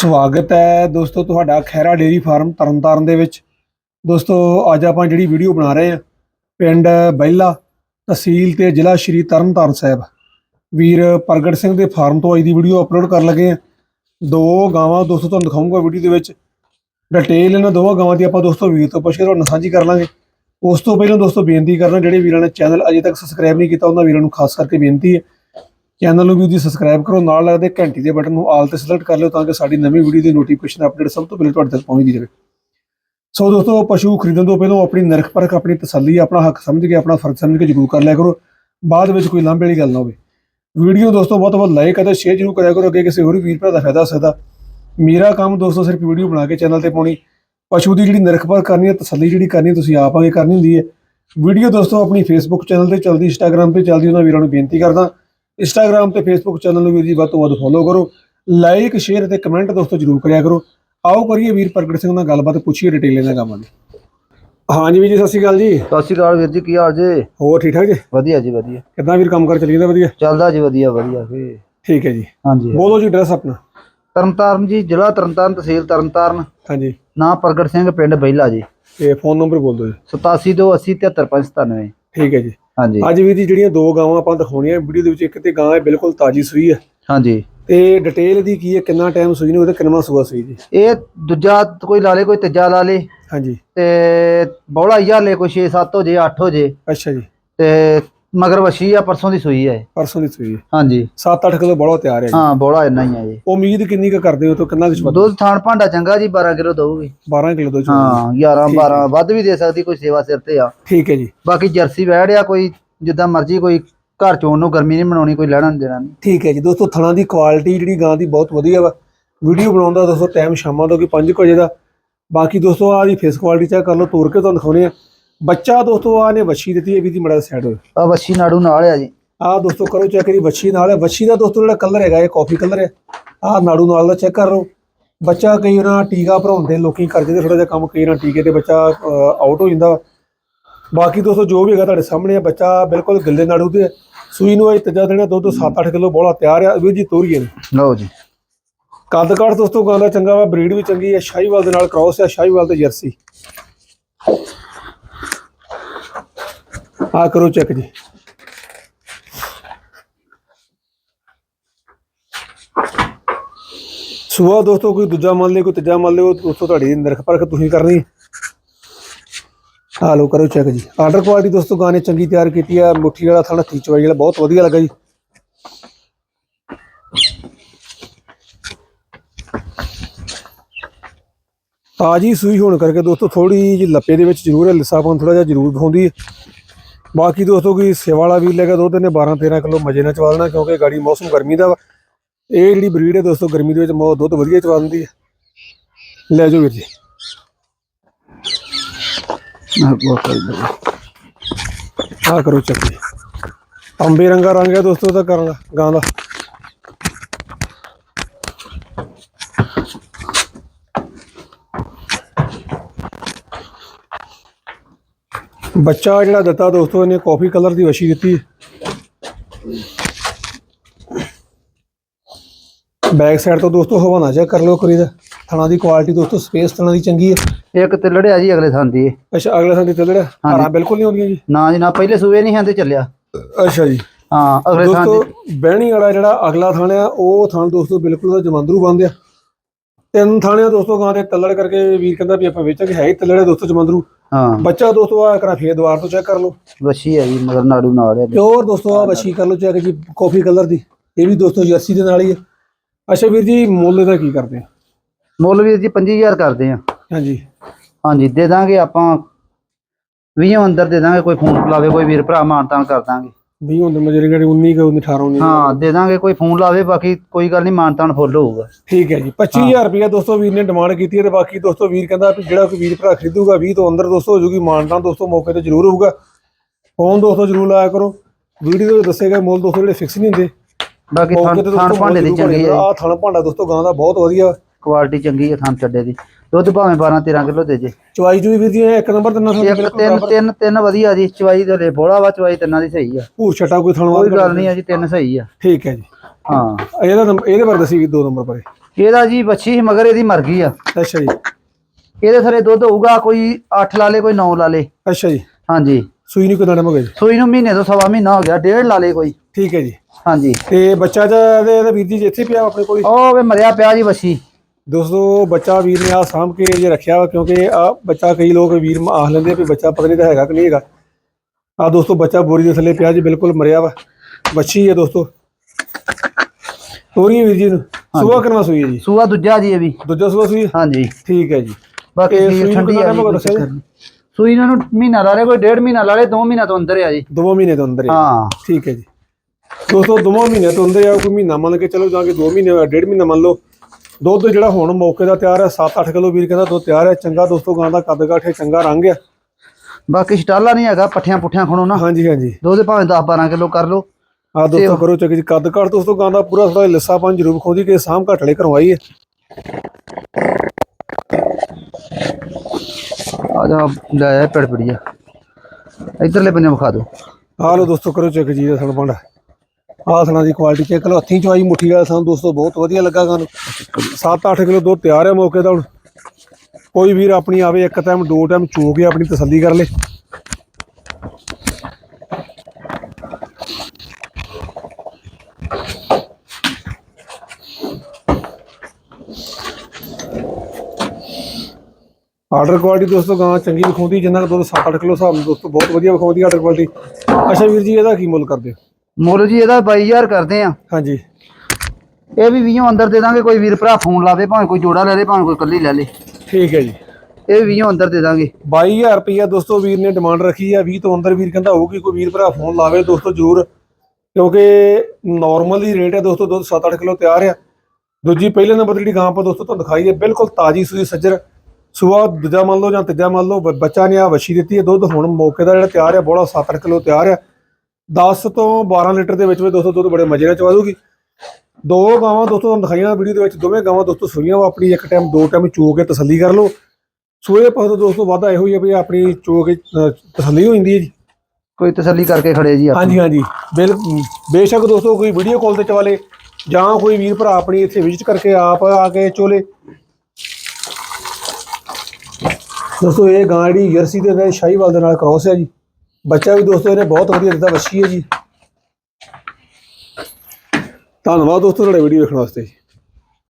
ਸਵਾਗਤ ਹੈ ਦੋਸਤੋ, ਤੁਹਾਡਾ ਖੈਰਾ ਡੇਰੀ ਫਾਰਮ ਤਰਨਤਾਰਨ ਦੇ ਵਿੱਚ। ਦੋਸਤੋ, ਅੱਜ ਆਪਾਂ ਜਿਹੜੀ ਵੀਡੀਓ ਬਣਾ ਰਹੇ ਹਾਂ, ਪਿੰਡ ਬਹਿਲਾ ਤਹਿਸੀਲ ਤੇ ਜ਼ਿਲ੍ਹਾ ਸ਼੍ਰੀ ਤਰਨਤਾਰਨ ਸਾਹਿਬ। ਵੀਰ ਪ੍ਰਗਟ ਸਿੰਘ ਦੇ ਫਾਰਮ ਤੋਂ ਅੱਜ ਦੀ ਵੀਡੀਓ ਅਪਲੋਡ ਕਰਨ ਲੱਗੇ ਹਾਂ। ਦੋ ਗਾਵਾਂ, ਦੋਸਤੋ, ਤੁਹਾਨੂੰ ਦਿਖਾਉਂਗਾ ਵੀਡੀਓ ਦੇ ਵਿੱਚ। ਡਿਟੇਲ ਇਹਨਾਂ ਦੋਵਾਂ ਗਾਵਾਂ ਦੀ ਆਪਾਂ ਦੋਸਤੋ ਵੀਰ ਤੋਂ ਪੁੱਛ ਕੇ ਤੁਹਾਨੂੰ ਸਾਂਝੀ ਕਰ ਲਾਂਗੇ। ਉਸ ਤੋਂ ਪਹਿਲਾਂ ਦੋਸਤੋ, ਬੇਨਤੀ ਕਰਨਾ ਜਿਹੜੇ ਵੀਰਾਂ ਨੇ ਚੈਨਲ ਅਜੇ ਤੱਕ ਸਬਸਕ੍ਰਾਈਬ ਨਹੀਂ ਕੀਤਾ, ਉਹਨਾਂ ਵੀਰਾਂ ਨੂੰ ਖਾਸ ਕਰਕੇ ਬੇਨਤੀ ਹੈ ਚੈਨਲ ਨੂੰ ਵੀ ਜੀ ਸਬਸਕ੍ਰਾਈਬ ਕਰੋ, ਨਾਲ ਲੱਗਦੇ ਘੰਟੀ ਦੇ ਬਟਨ ਨੂੰ ਆਲ ਤੇ ਸਿਲੈਕਟ ਕਰ ਲਿਓ ਤਾਂ ਕਿ ਸਾਡੀ ਨਵੀਂ ਵੀਡੀਓ ਦੀ ਨੋਟੀਫਿਕੇਸ਼ਨ ਅਪਡੇਟ ਸਭ ਤੋਂ ਪਹਿਲਾਂ ਤੁਹਾਡੇ ਤੱਕ ਪਹੁੰਚਦੀ ਰਹੇ। ਸੋ ਦੋਸਤੋ, ਪਸ਼ੂ ਖਰੀਦਣ ਤੋਂ ਪਹਿਲਾਂ ਆਪਣੀ ਨਿਰਖ ਪਰਖ ਆਪਣੀ ਤਸੱਲੀ, ਆਪਣਾ ਹੱਕ ਸਮਝ ਕੇ, ਆਪਣਾ ਫਰਜ਼ ਸਮਝ ਕੇ ਜ਼ਰੂਰ ਕਰ ਲਿਆ ਕਰੋ। ਬਾਅਦ ਵਿੱਚ ਕੋਈ ਲਾਂਭੇ ਵਾਲੀ ਗੱਲ ਨਾ ਹੋਵੇ। ਵੀਡੀਓ ਦੋਸਤੋ ਬਹੁਤ ਬਹੁਤ ਲਾਈਕ ਅਤੇ ਸ਼ੇਅਰ ਜ਼ਰੂਰ ਕਰਿਆ ਕਰੋ, ਅੱਗੇ ਕਿਸੇ ਹੋਰ ਵੀਰ ਭਰਾ ਦਾ ਫਾਇਦਾ ਹੋ ਸਕਦਾ। ਮੇਰਾ ਕੰਮ ਦੋਸਤੋ ਸਿਰਫ ਵੀਡੀਓ ਬਣਾ ਕੇ ਚੈਨਲ ਤੇ ਪਾਉਣੀ। ਪਸ਼ੂ ਦੀ ਜਿਹੜੀ ਨਿਰਖ ਪਰਖ ਕਰਨੀ ਹੈ, ਤਸੱਲੀ ਜਿਹੜੀ ਕਰਨੀ ਤੁਸੀਂ ਆਪ ਆਗੇ ਕਰਨੀ ਹੁੰਦੀ ਹੈ। ਵੀਡੀਓ ਦੋਸਤੋ ਆਪਣੀ ਫੇਸਬੁੱਕ ਚੈਨਲ ਤੇ ਚੱਲਦੀ ਇੰਸਟਾਗ੍ਰam ਤੇ ਚੱਲਦੀ, ਉਹਨਾਂ ਵੀਰਾਂ ਨੂੰ ਬੇਨਤੀ ਕਰਦਾ। ਇੰਸਟਾਗ੍ਰam ਤੇ ਫੇਸਬੁੱਕ ਚੈਨਲ ਨੂੰ ਵੀ ਜੀ ਵੱਧ ਤੋਂ ਵੱਧ ਫੋਲੋ ਕਰੋ ਲਾਈਕ ਸ਼ੇਅਰ ਤੇ ਕਮੈਂਟ ਦੋਸਤੋ ਜਰੂਰ ਕਰਿਆ ਕਰੋ। ਆਓ ਕਰੀਏ ਵੀਰ ਪ੍ਰਗਟ ਸਿੰਘ ਨਾਲ ਗੱਲਬਾਤ ਪੁੱਛੀਏ ਡਿਟੇਲ ਇਹਨਾਂ ਕੰਮਾਂ ਦੀ। ਹਾਂਜੀ ਵੀਰ ਜੀ ਸਤਿ ਸ਼੍ਰੀ ਅਕਾਲ ਜੀ। ਸਤਿ ਸ਼੍ਰੀ ਅਕਾਲ ਵੀਰ ਜੀ ਕੀ ਹਾਲ ਜੀ? ਹੋਰ ਠੀਕ ਠਾਕ ਜੀ? ਵਧੀਆ ਜੀ ਵਧੀਆ। ਕਿੱਦਾਂ ਵੀਰ ਕੰਮ ਕਰ ਚੱਲੀ ਜਾਂਦਾ ਵਧੀਆ? ਚੱਲਦਾ ਜੀ ਵਧੀਆ ਵਧੀਆ ਫੇ ਠੀਕ ਹੈ ਜੀ। ਹਾਂਜੀ ਬੋਲੋ ਜੀ ਐਡਰੈਸ ਆਪਣਾ। ਤਰਨਤਾਰਨ ਜੀ ਜ਼ਿਲ੍ਹਾ ਤਰਨਤਾਰਨ ਤਹਿਸੀਲ ਤਰਨਤਾਰਨ। ਹਾਂਜੀ। ਨਾਂ ਪ੍ਰਗਟ ਸਿੰਘ ਪਿੰਡ ਬਹਿਲਾ ਜੀ। ਤੇ ਫੋਨ ਨੰਬਰ ਬੋਲ ਦਿਓ ਜੀ। 8728073597 ਠੀਕ ਹੈ ਜੀ। ਹਾਂਜੀ। ਅੱਜ ਵੀਰ ਜੀ ਜਿਹੜੀਆਂ ਦੋ ਗਾਵਾਂ ਆਪਾਂ ਦਿਖਾਉਣੀਆਂ ਵੀਡੀਓ ਦੇ ਵਿੱਚ ਇੱਕ ਤੇ ਗਾਂ ਹੈ ਬਿਲਕੁਲ ਤਾਜੀ ਸੂਈ ਹੈ ਹਾਂਜੀ। ਤੇ ਡਿਟੇਲ ਦੀ ਕੀ ਹੈ ਕਿੰਨਾ ਟਾਈਮ ਸੂਈ ਨੂੰ ਉਹਦਾ ਕਿੰਨਾ ਸੂਆ ਸੂਈ ਜੀ? ਇਹ ਦੂਜਾ ਕੋਈ ਲਾ ਲੇ ਕੋਈ ਤੀਜਾ ਲਾ ਲੇ। ਹਾਂਜੀ। ਤੇ ਬੌਲਾ ਹੀ ਲੈ ਕੋਈ 6-7 ਹੋ ਜੇ 8 ਹੋ ਜੇ। ਅੱਛਾ ਜੀ। ਤੇ ਮਗਰ ਵਸ਼ੀ ਆ ਪਰਸੋਂ ਦੀ ਸੂਈ ਹੈ ਇਹ। ਪਰਸੋਂ ਦੀ ਸੂਈ ਹੈ ਹਾਂਜੀ। 7-8 ਕਿਲੋ ਬੜਾ ਤਿਆਰ ਹੈ ਜੀ। ਹਾਂ ਬੌਲਾ ਇੰਨਾ ਹੀ ਆ ਜੀ। ਉਮੀਦ ਕਿੰਨੀ ਕੁ ਕਰਦੇ ਹੋ ਤੋਂ ਕਿੰਨਾ ਕੁ ਦੁੱਧ ਥਾਣ ਭਾਂਡਾ ਚੰਗਾ ਜੀ 12 ਕਿਲੋ ਦਊਗੀ। 12 ਕਿਲੋ ਦੋ ਹਾਂ 11 12 ਵੱਧ ਵੀ ਦੇ ਸਕਦੀ ਕੋਈ ਸੇਵਾ ਸਿਰ ਤੇ ਆ। ਠੀਕ ਹੈ ਜੀ। ਬਾਕੀ ਜਰਸੀ ਵੈੜ ਆ ਕੋਈ ਜਿੱਦਾਂ ਮਰਜ਼ੀ ਕੋਈ ਘਰ ਚੋਂ ਨੂੰ ਗਰਮੀ ਨਹੀਂ ਬਣਾਉਣੀ ਕੋਈ ਲੈਣਾ ਨਹੀਂ ਦੇਣਾ ਨਹੀਂ ਠੀਕ ਹੈ ਜੀ। ਦੋਸਤੋ ਥਣਾ ਦੀ ਕੁਆਲਿਟੀ ਜਿਹੜੀ ਗਾਂ ਦੀ ਬਹੁਤ ਵਧੀਆ ਵਾ। ਵੀਡੀਓ ਬਣਾਉਣ ਦਾ ਦੋਸਤੋ ਟਾਈਮ ਸ਼ਾਮਾਂ ਤੋਂ ਕਿ 5 ਵਜੇ ਦਾ। ਬਾਕੀ ਦੋਸਤੋ ਆ ਦੀ ਫੇਸ ਕੁਆਲਿਟੀ ਚੈੱਕ ਕਰ ਲਓ ਤੋੜ ਕੇ ਤੁਹਾਨੂੰ ਦਿਖਾਉਣੇ ਆ ਬੱਚਾ ਦੋਸਤੋ ਆ ਨੇ ਵੱਛੀ ਦਿੱਤੀ ਇਹ ਵੀ ਦੀ ਮੜਾ ਸਾਈਡ ਹੋਏ ਆ ਵੱਛੀ ਨਾੜੂ ਨਾਲ ਆ ਜੀ। ਆ ਦੋਸਤੋ ਕਰੋ ਚੈੱਕ ਕਰੀ ਵੱਛੀ ਨਾਲ ਹੈ ਵੱਛੀ ਦਾ ਦੋਸਤੋ ਜਿਹੜਾ ਕਲਰ ਹੈਗਾ ਇਹ ਕਾਫੀ ਕਲਰ ਹੈ ਆ ਨਾੜੂ ਨਾਲ ਦਾ ਚੈੱਕ ਕਰ ਲਓ। ਬੱਚਾ ਕਈ ਵਾਰ ਟੀਕਾ ਭਰਾਉਂਦੇ ਲੋਕੀ ਕਰ ਦਿੰਦੇ ਥੋੜਾ ਜਿਹਾ ਕੰਮ ਕਈ ਵਾਰ ਟੀਕੇ ਤੇ ਬੱਚਾ ਆਊਟ ਹੋ ਜਾਂਦਾ। ਬਾਕੀ ਦੋਸਤੋ ਜੋ ਵੀ ਹੈਗਾ ਤੁਹਾਡੇ ਸਾਹਮਣੇ ਆ ਬੱਚਾ ਬਿਲਕੁਲ ਗਿੱਲੇ ਨਾੜੂ ਤੇ ਹੈ। ਸੂਈ ਨੂੰ ਅਜ ਤੀਜਾ ਹੈ, ਦੁੱਧ 7-8 ਕਿਲੋ ਬੋਲਾ ਤਿਆਰ ਆ। ਵੀਰ ਜੀ ਤੋਰੀਏ ਨੇ। ਲਓ ਜੀ। ਕੱਦ ਕਾਠ ਦੋਸਤੋ ਗਾਂ ਦਾ ਚੰਗਾ ਵਾ ਬਰੀਡ ਵੀ ਚੰਗੀ ਹੈ ਸ਼ਾਹੀਵਾਲ ਦੇ ਨਾਲ ਕ੍ਰਾਸ ਹੈ ਸ਼ਾਹੀਵਾਲ ਤੇ ਜਰਸੀ। ਆ ਕਰੋ ਚੈੱਕ ਜੀ। ਸੁਆ ਦੋਸਤੋ, ਕੋਈ ਦੂਜਾ ਮੰਨ ਲਿਓ, ਕੋਈ ਤੀਜਾ ਮੰਨ ਲਿਓ, ਦੋਸਤੋ, ਤੁਹਾਡੀ ਨਿਰਖ ਪਰਖ ਤੁਸੀਂ ਕਰਨੀ। ਆ ਲੋ ਕਰੋ ਚੈੱਕ ਜੀ। ਆਰਡਰ ਕੁਆਲਿਟੀ ਦੋਸਤੋ ਗਾਂ ਚੰਗੀ ਤਿਆਰ ਕੀਤੀ ਆ, ਮੁੱਠੀ ਵਾਲਾ ਥਣ, ਹੱਥੀ ਚਵਾਈ ਵਾਲਾ, ਬਹੁਤ ਵਧੀਆ ਲੱਗਾ ਜੀ। ਤਾਜੀ ਸੂਈ ਹੋਣ ਕਰਕੇ ਦੋਸਤੋ ਥੋੜੀ ਜਿਹੀ ਲੱਪੇ ਦੇ ਵਿੱਚ ਜ਼ਰੂਰ ਹੈ, ਲਿੱਸਾਪਨ ਥੋੜਾ ਜਿਹਾ ਜ਼ਰੂਰ ਦਿਖਾਉਂਦੀ ਹੈ। ਬਾਕੀ ਦੋਸਤੋ ਕੋਈ ਸੇਵਾ ਵਾਲਾ ਵੀ ਲੈਗਾ ਦੁੱਧ ਨੇ 12 13 ਕਿਲੋ ਮਜੇ ਨਾਲ ਚਵਾ ਦੇਣਾ ਕਿਉਂਕਿ ਗਾੜੀ ਮੌਸਮ ਗਰਮੀ ਦਾ ਵਾ। ਇਹ ਜਿਹੜੀ ਬਰੀਡ ਹੈ ਦੋਸਤੋ ਗਰਮੀ ਦੇ ਵਿੱਚ ਬਹੁਤ ਦੁੱਧ ਵਧੀਆ ਚਵਾ ਦਿੰਦੀ ਹੈ। ਲੈ ਜਾਓ ਵੀਰ ਜੀ। ਆ ਕਰੋ ਚੱਕ। ਅੰਬੇ ਰੰਗਾ ਰੰਗ ਹੈ ਦੋਸਤੋ ਦਾ ਕਰਾਂਗਾ ਗਾਂ ਦਾ। ਬੱਚਾ ਜਿਹੜਾ ਦਿੱਤਾ ਦੋਸਤੋ ਇਹਨੇ ਕਾਫੀ ਕਲਰ ਦੀ ਵਸ਼ੀ ਦਿੱਤੀ। ਬੈਕ ਸਾਈਡ ਤੋਂ ਦੋਸਤੋ ਹਵਾਨਾ ਚੈੱਕ ਕਰ ਲਓ ਕਰੀਦਾ ਥਣਾ ਦੀ ਕੁਆਲਿਟੀ ਦੋਸਤੋ ਸਪੇਸ ਥਣਾ ਦੀ ਚੰਗੀ ਹੈ ਇੱਕ ਤੇ ਲੜਿਆ ਜੀ ਅਗਲੇ ਥਾਂ ਦੀ। ਅੱਛਾ ਅਗਲੇ ਸੰਦੀ ਤੇ ਜਿਹੜਾ ਹਾਰਾਂ ਬਿਲਕੁਲ ਨਹੀਂ ਆਉਂਦੀਆਂ ਜੀ? ਨਾ ਜੀ ਨਾ ਪਹਿਲੇ ਸੂਏ ਨਹੀਂ ਹੰਦੇ ਚੱਲਿਆ। ਅੱਛਾ ਜੀ। ਹਾਂ ਅਗਲੇ ਥਾਂ ਦੋਸਤੋ ਦੀ। ਬਹਿਣੀ ਵਾਲਾ ਜਿਹੜਾ ਅਗਲਾ ਥਾਣਾ ਆ ਉਹ ਥਾਣ ਦੋਸਤੋ ਬਿਲਕੁਲ ਦਾ ਜਮੰਦਰੂ ਬੰਦ ਆ। ਤਿੰਨ ਥਾਣਿਆਂ ਦੋਸਤੋ ਗਾਂ ਦੇ ਤੱਲੜ ਕਰਕੇ ਵੀਰ ਕਹਿੰਦਾ ਵੀ ਆਪਾਂ ਵੇਚਾਂਗੇ ਹੈ ਹੀ ਤੱਲੜੇ ਦੋਸਤੋ ਜਮੰਦਰੂ। ਹਾਂ। ਬੱਚਾ ਦੋਸਤੋ ਆ ਕਰਾ ਫੇਰ ਦੁਆਰ ਤੋਂ ਚੈੱਕ ਕਰ ਲਓ। ਵੱਛੀ ਆ ਜੀ ਮਗਰ ਨਾੜੂ ਨਾਲ ਜੀ। ਪਿਓਰ ਦੋਸਤੋ ਆ ਬੱਚੀ ਕਰ ਲਓ ਚੈੱਕ ਜੀ ਕਾਫੀ ਕਲਰ ਦੀ। ਇਹ ਵੀ ਦੋਸਤੋ ਜਰਸੀ ਦੇ ਨਾਲ ਹੀ ਹੈ। ਅੱਛਾ ਵੀਰ ਜੀ ਮੁੱਲ ਇਹਦਾ ਕੀ ਕਰਦੇ ਆ? ਮੁੱਲ ਵੀ ਜੀ 25000 ਕਰਦੇ ਆ। ਹਾਂਜੀ। ਹਾਂਜੀ ਦੇ ਦਾਂਗੇ ਆਪਾਂ 20 ਅੰਦਰ ਦੇ ਦਾਂਗੇ ਕੋਈ ਫੋਨ ਲਾਵੇ ਕੋਈ ਵੀਰ ਭਰਾ ਮਾਨਤਾਨ ਕਰ ਦਾਂਗੇ। 20 ਹੁੰਦੇ ਮਜਰੇ ਗੜੀ 19 ਕੋ 18 19 ਹਾਂ ਦੇ ਦਾਂਗੇ ਕੋਈ ਫੋਨ ਲਾਵੇ ਬਾਕੀ ਕੋਈ ਗੱਲ ਨਹੀਂ ਮਾਨਤਾਨ ਫੁੱਲ ਹੋਊਗਾ। ਠੀਕ ਹੈ ਜੀ 25000 ਰੁਪਏ ਦੋਸਤੋ ਵੀਰ ਨੇ ਡਿਮਾਂਡ ਕੀਤੀ ਹੈ ਤੇ ਬਾਕੀ ਦੋਸਤੋ ਵੀਰ ਕਹਿੰਦਾ ਵੀ ਜਿਹੜਾ ਕੋਈ ਵੀਰ ਭਰਾ ਖਰੀਦੂਗਾ 20 ਤੋਂ ਅੰਦਰ ਦੋਸਤੋ ਹੋ ਜੂਗੀ ਮਾਨਤਾ ਦੋਸਤੋ ਮੌਕੇ ਤੇ ਜ਼ਰੂਰ ਹੋਊਗਾ। ਫੋਨ ਦੋਸਤੋ ਜ਼ਰੂਰ ਲਾਇਆ ਕਰੋ। ਵੀਡੀਓ ਵਿੱਚ ਦੱਸੇ ਗਏ ਮੁੱਲ ਦੋਸਤੋ ਜਿਹੜੇ ਫਿਕਸ ਨਹੀਂ ਹੁੰਦੇ। ਬਾਕੀ ਥਾਣ ਭਾਂਡੇ ਦੀ ਚੰਗੀ ਹੈ। ਆ ਥਣ ਭਾਂਡਾ ਦੋਸਤੋ ਗਾਂ ਦਾ ਬਹੁਤ ਵਧੀਆ। ਕੁਆਲਿਟੀ ਚੰਗੀ ਹੈ ਥਾਂ ਚੱਡੇ ਦੀ। ਦੁੱਧ ਭਾਵੇਂ 12 13 ਕਿਲੋ ਦੇ ਜੇ। ਚਵਾਈ ਚੂਈ ਜੀ ਐਂ ਇੱਕ ਨੰਬਰ ਤੇ ਨਾ ਇੱਕ ਤਿੰਨ ਤਿੰਨ ਤਿੰਨ ਵਧੀਆ ਜੀ ਚਵਾਈ ਦੇ ਲੈ ਬੋਲਾ ਵਾ ਚਵਾਈ ਤਿੰਨਾਂ ਦੀ ਸਹੀ ਆ। ਭੂਰ ਛਟਾ ਕੋਈ ਥਣ ਕੋਈ ਗੱਲ ਨਹੀਂ ਆ ਜੀ ਤਿੰਨ ਸਹੀ ਆ। ਠੀਕ ਹੈ ਜੀ। ਹਾਂ। ਇਹਦਾ ਨੰਬਰ ਇਹਦੇ ਬਾਰੇ ਦੱਸੀ ਦੋ ਨੰਬਰ ਬਾਰੇ। ਇਹਦਾ ਜੀ ਬੱਚੀ ਸੀ ਮਗਰ ਇਹਦੀ ਮਰ ਗਈ ਆ। ਅੱਛਾ ਜੀ। ਇਹਦੇ ਥਰੇ ਦੁੱਧ ਹੋਊਗਾ ਕੋਈ 8 ਲਾਲੇ ਕੋਈ 9 ਲਾਲੇ ਅੱਛਾ ਜੀ। ਹਾਂਜੀ। ਸੂਈ ਨਹੀਂ ਕਿਦਾਂ ਹੋ ਗਈ ਸੂਈ ਨੂੰ ਮਹੀਨੇ ਤੋਂ ਸਵਾ ਮਹੀਨਾ ਹੋ ਗਿਆ ਡੇਢ ਲਾਲੇ ਕੋਈ। ਠੀਕ ਹੈ ਜੀ। ਹਾਂਜੀ। ਤੇ ਬੱਚਾ ਜਿਹੜਾ ਇਹਦੇ ਇਹਦਾ ਵੀਰ ਜੀ ਜੀ ਇੱਥੇ ਪਿਆ ਆਪਣੇ ਕੋਲ ਹੀ? ਉਹ ਵੇ ਮਰਿਆ ਪਿਆ ਜੀ ਬੱਚੀ ਦੋਸਤੋ ਬੱਚਾ ਵੀਰ ਨੇ ਆ ਸਾਂਭ ਕੇ ਜੇ ਰੱਖਿਆ ਵਾ ਕਿਉਂਕਿ ਆ ਬੱਚਾ ਕਈ ਲੋਕ ਵੀਰ ਆਖ ਲੈਂਦੇ ਵੀ ਬੱਚਾ ਪਤਾ ਨਹੀਂ ਤਾਂ ਹੈਗਾ ਕਿ ਨਹੀਂ ਹੈਗਾ। ਆ ਦੋਸਤੋ ਬੱਚਾ ਬੋਰੀ ਦੇ ਥੱਲੇ ਪਿਆ ਜੀ ਬਿਲਕੁਲ ਮਰਿਆ ਵਾ। ਬੱਚੀ ਹੈ ਦੋਸਤੋ। ਤੋਰੀ ਵੀਰ ਜੀ ਨੂੰ। ਕਰਨਾ ਸੂਈ ਹੈ ਜੀ? ਸੂਆ ਦੂਜਾ ਜੀ ਇਹ ਵੀ। ਦੂਜਾ ਸੁਬਾ ਸੂਈ? ਹਾਂਜੀ। ਠੀਕ ਹੈ ਜੀ। ਬਾਕੀ ਸੂਈ ਠੰਡੀ ਆ। ਸੂਈ ਨੂੰ ਮਹੀਨਾ ਲਾ ਲੇ ਕੋਈ ਡੇਢ ਮਹੀਨਾ ਲਾ ਲੇ 2 ਮਹੀਨਾ ਤੋਂ ਅੰਦਰ ਆ ਜੀ। ਦੋ ਮਹੀਨੇ ਤੋਂ ਅੰਦਰ ਹੈ। ਠੀਕ ਹੈ ਜੀ। ਦੋਸਤੋ ਦੋਵਾਂ ਮਹੀਨੇ ਤੋਂ ਅੰਦਰ ਆ ਕੋਈ ਮਹੀਨਾ ਮੰਨ ਕੇ ਚਲੋ ਜਾਂ ਕਿ 2 ਮਹੀਨੇ ਡੇਢ ਮਹੀਨਾ ਮੰਨ ਲਓ। ਦੁੱਧ ਜਿਹੜਾ ਹੁਣ ਮੌਕੇ ਦਾ ਤਿਆਰ ਹੈ 7-8 ਕਿਲੋ ਵੀਰ ਕਹਿੰਦਾ ਦੁੱਧ ਤਿਆਰ ਹੈ ਚੰਗਾ ਦੋਸਤੋ ਗਾਂ ਦਾ ਕੱਦ ਕਾਠ ਚੰਗਾ ਰੰਗ ਹੈ। ਬਾਕੀ ਸਟਾਲਾ ਨਹੀਂ ਹੈਗਾ ਪੱਠਿਆਂ ਪੁੱਠਿਆਂ ਖਣੋ ਨਾ। ਹਾਂਜੀ ਹਾਂਜੀ। ਦੁੱਧ ਭਾਵੇਂ 10 12 ਕਿਲੋ ਕਰ ਲਓ। ਆ ਦੋਸਤੋ ਕਰੋ ਚੱਕ ਜੀ ਕੱਦ ਕਾਠ ਦੋਸਤੋ ਗਾਂ ਦਾ ਪੂਰਾ ਥੋੜਾ ਲੱਸਾਪਨ ਜ਼ਰੂਰ ਖੋਦੀ ਕਿ ਸਾਂਭ ਘਟਲੇ ਕਰਵਾਈ ਹੈ। ਆ ਜਾ ਲੈ ਆ ਪੜ ਪੜੀਆ ਇਧਰਲੇ ਬੰਨੇ ਵਿਖਾ ਦਿਓ। ਆ ਲੋ ਦੋਸਤੋ ਕਰੋ ਚੱਕ ਜੀ ਦਾ ਸਣ ਆਹ ਸਣਾ ਦੀ ਕੁਆਲਿਟੀ ਚੈੱਕ ਲਓ ਹੱਥੀਂ ਚਵਾਈ ਮੁੱਠੀ ਵਾਲਾ ਸਾਨੂੰ ਦੋਸਤੋ, ਬਹੁਤ ਵਧੀਆ ਲੱਗਾ ਗਾਂ ਨੂੰ 7-8 ਕਿਲੋ ਦੁੱਧ ਤਿਆਰ ਹੈ ਮੌਕੇ ਦਾ ਹੁਣ। ਕੋਈ ਵੀਰ ਆਪਣੀ ਆਵੇ, ਇੱਕ ਟਾਈਮ ਦੋ ਟਾਈਮ ਚੋ ਕੇ ਆਪਣੀ ਤਸੱਲੀ ਕਰ ਲੇ। ਆਰਡਰ ਕੁਆਲਿਟੀ ਦੋਸਤੋ ਗਾਂ ਚੰਗੀ ਵਿਖਾਉਂਦੀ, ਜਿੰਨਾ ਕੁ ਦੁੱਧ 7-8 ਕਿਲੋ ਹਿਸਾਬ ਨਾਲ ਦੋਸਤੋ, ਬਹੁਤ ਵਧੀਆ ਵਿਖਾਉਂਦੀ ਆਰਡਰ ਕੁਆਲਿਟੀ ਅੱਛਾ ਵੀਰ ਜੀ, ਇਹਦਾ ਕੀ ਮੁੱਲ ਕਰਦੇ ਹੋ? ਮੁੱਲ ਜੀ ਇਹਦਾ 22000 ਕਰਦੇ ਆ। ਹਾਂਜੀ। ਇਹ ਵੀ 20 ਅੰਦਰ ਦੇ ਦਾਂਗੇ ਕੋਈ ਵੀਰ ਭਰਾ ਫੋਨ ਲਾਵੇ ਭਾਵੇਂ ਕੋਈ ਜੋੜਾ ਲੈ ਲੇ ਭਾਵੇਂ ਕੋਈ ਕੱਲੀ ਲੈ ਲੇ। ਠੀਕ ਹੈ ਜੀ। ਇਹ ਵੀ 20 ਅੰਦਰ ਦੇ ਦਾਂਗੇ। 22000 ਰੁਪਈਆ ਦੋਸਤੋ ਵੀਰ ਨੇ ਡਿਮਾਂਡ ਰੱਖੀ ਆ 20 ਤੋਂ ਅੰਦਰ ਵੀਰ ਕਹਿੰਦਾ ਹੋਊਗੀ ਕੋਈ ਵੀਰ ਭਰਾ ਫੋਨ ਲਾਵੇ ਦੋਸਤੋ ਜਰੂਰ ਕਿਉਂਕਿ ਨਾਰਮਲ ਹੀ ਰੇਟ ਹੈ ਦੋਸਤੋ ਦੁੱਧ 7-8 ਕਿਲੋ ਤਿਆਰ ਆ। ਦੂਜੀ ਪਹਿਲੇ ਨੰਬਰ ਜਿਹੜੀ ਗਾਂ ਆਪਾਂ ਦੋਸਤੋ ਤੁਹਾਨੂੰ ਦਿਖਾਈ ਹੈ ਬਿਲਕੁਲ ਤਾਜੀ ਸੂਈ ਸੱਜਰ। ਸੁਆ ਦੂਜਾ ਮੰਨ ਲਓ ਜਾਂ ਤੀਜਾ ਮੰਨ ਲਓ ਬੱਚਾ ਨੇ ਆ ਵਛੀ ਦਿੱਤੀ ਹੈ ਦੁੱਧ ਹੁਣ ਮੌਕੇ ਦਾ ਜਿਹੜਾ ਤਿਆਰ ਹੈ ਬੋਲਾ 7-8 ਕਿਲੋ ਤਿਆਰ ਆ। 10 ਤੋਂ 12 ਲੀਟਰ ਦੇ ਵਿੱਚ ਵਿੱਚ ਦੋਸਤੋ ਦੁੱਧ ਬੜੇ ਮਜ਼ੇ ਨਾਲ ਚਵਾ ਦੂਗੀ ਦੋ ਗਾਵਾਂ ਦੋਸਤੋ ਤੁਹਾਨੂੰ ਦਿਖਾਈਆਂ ਵੀਡੀਓ ਦੇ ਵਿੱਚ ਦੋਵੇਂ ਗਾਵਾਂ ਦੋਸਤੋ ਸੂਈਆਂ ਵਾ ਆਪਣੀ ਇੱਕ ਟਾਈਮ ਦੋ ਟਾਈਮ ਚੋ ਕੇ ਤਸੱਲੀ ਕਰ ਲਓ। ਸੂਏ ਪਾਸ ਦੋਸਤੋ ਵਾਧਾ ਇਹੋ ਹੀ ਹੈ ਵੀ ਆਪਣੀ ਚੋ ਕੇ ਤਸੱਲੀ ਹੋ ਜਾਂਦੀ ਹੈ ਜੀ। ਕੋਈ ਤਸੱਲੀ ਕਰਕੇ ਖੜੇ ਜੀ ਆਪਾਂ। ਹਾਂਜੀ ਹਾਂਜੀ। ਬਿਲ ਬੇਸ਼ੱਕ ਦੋਸਤੋ ਕੋਈ ਵੀਡੀਓ ਕਾਲ ਤੇ ਚਵਾਲੇ ਜਾਂ ਕੋਈ ਵੀਰ ਭਰਾ ਆਪਣੀ ਇੱਥੇ ਵਿਜ਼ਿਟ ਕਰਕੇ ਆਪ ਆ ਕੇ ਚੋਲੇ। ਦੋਸਤੋ ਇਹ ਗਾਂ ਜਿਹੜੀ ਜਰਸੀ ਦੇ ਨਾਲ ਸ਼ਾਹੀਵਾਲ ਦੇ ਨਾਲ ਕ੍ਰੋਸ ਹੈ ਜੀ। ਬੱਚਾ ਵੀ ਦੋਸਤੋ, ਇਹਨੇ ਬਹੁਤ ਵਧੀਆ ਦਿੱਤਾ, ਵੱਛੀ ਹੈ ਜੀ। ਧੰਨਵਾਦ ਦੋਸਤੋ ਤੁਹਾਡੇ ਵੀਡੀਓ ਵੇਖਣ ਵਾਸਤੇ।